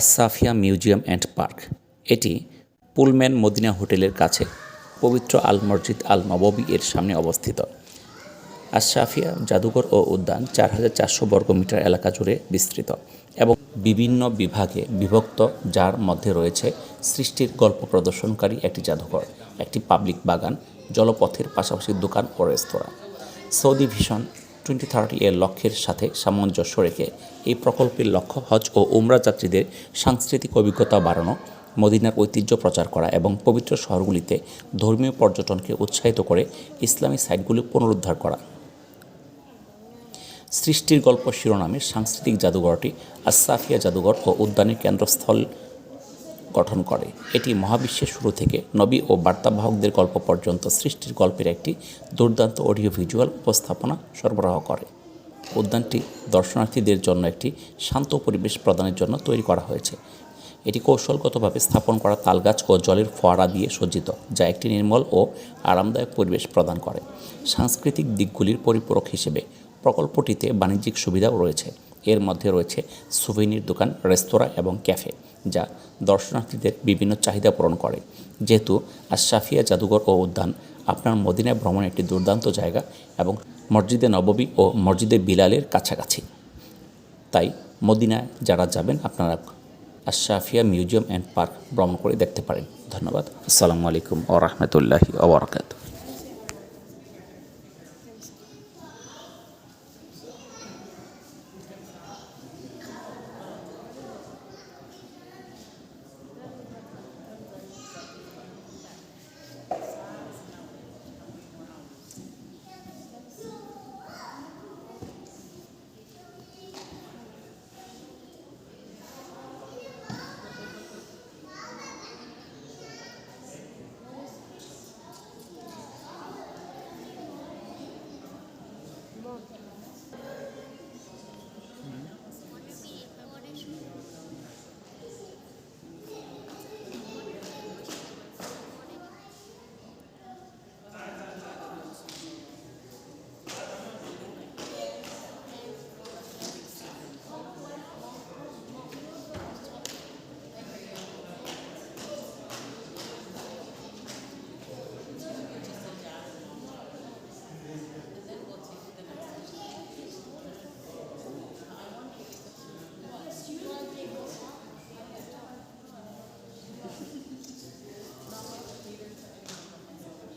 Asafiya museum and park. এটি Pullman Medina হোটেলের কাছে পবিত্র আল মসজিদ আল নববী এর সামনে অবস্থিত। আশরাফিয়া জাদুঘর ও উদ্যান চার হাজার চারশো বর্গমিটার এলাকা জুড়ে বিস্তৃত এবং বিভিন্ন বিভাগে বিভক্ত, যার মধ্যে রয়েছে সৃষ্টির গল্প প্রদর্শনকারী একটি জাদুঘর, একটি পাবলিক বাগান, জলপথের পাশাপাশি দোকান ও রেস্তোরাঁ। সৌদি ভিশন টোয়েন্টি থার্টি এর লক্ষ্যের সাথে সামঞ্জস্য রেখে এই প্রকল্পের লক্ষ্য হজ ও উমরা যাত্রীদের সাংস্কৃতিক অভিজ্ঞতা বাড়ানো, মদিনার ঐতিহ্য প্রচার করা এবং পবিত্র শহরগুলিতে ধর্মীয় পর্যটনকে উৎসাহিত করে ইসলামী সাইটগুলি পুনরুদ্ধার করা। সৃষ্টির গল্প শিরোনামে সাংস্কৃতিক জাদুঘরটি আসাফিয়া জাদুঘর ও উদ্যানের কেন্দ্রস্থল গঠন করে। এটি মহাবিশ্বের শুরু থেকে নবী ও বার্তাবাহকদের গল্প পর্যন্ত সৃষ্টির গল্পের একটি দুর্দান্ত অডিও ভিজুয়াল উপস্থাপনা সরবরাহ করে। উদ্যানটি দর্শনার্থীদের জন্য একটি শান্ত পরিবেশ প্রদানের জন্য তৈরি করা হয়েছে। এটি কৌশলগতভাবে স্থাপন করা তালগাছ ও জলের ফোয়ারা দিয়ে সজ্জিত, যা একটি নির্মল ও আরামদায়ক পরিবেশ প্রদান করে। সাংস্কৃতিক দিকগুলির পরিপূরক হিসেবে প্রকল্পটিতে বাণিজ্যিক সুবিধাও রয়েছে। এর মধ্যে রয়েছে সুভেনির দোকান, রেস্তোরাঁ এবং ক্যাফে, যা দর্শনার্থীদের বিভিন্ন চাহিদা পূরণ করে। যেহেতু আশরাফিয়া জাদুঘর ও উদ্যান আপনার মদিনা ভ্রমণের একটি দুর্দান্ত জায়গা এবং মসজিদে নববী ও মসজিদে বিলালের কাছাকাছি। তাই মদিনায় যারা যাবেন, আপনারা আশরাফিয়া মিউজিয়াম অ্যান্ড পার্ক ভ্রমণ করে দেখতে পারেন। ধন্যবাদ। আসসালামু আলাইকুম ও রহমতুল্লাহি ওবরাকাত Señor.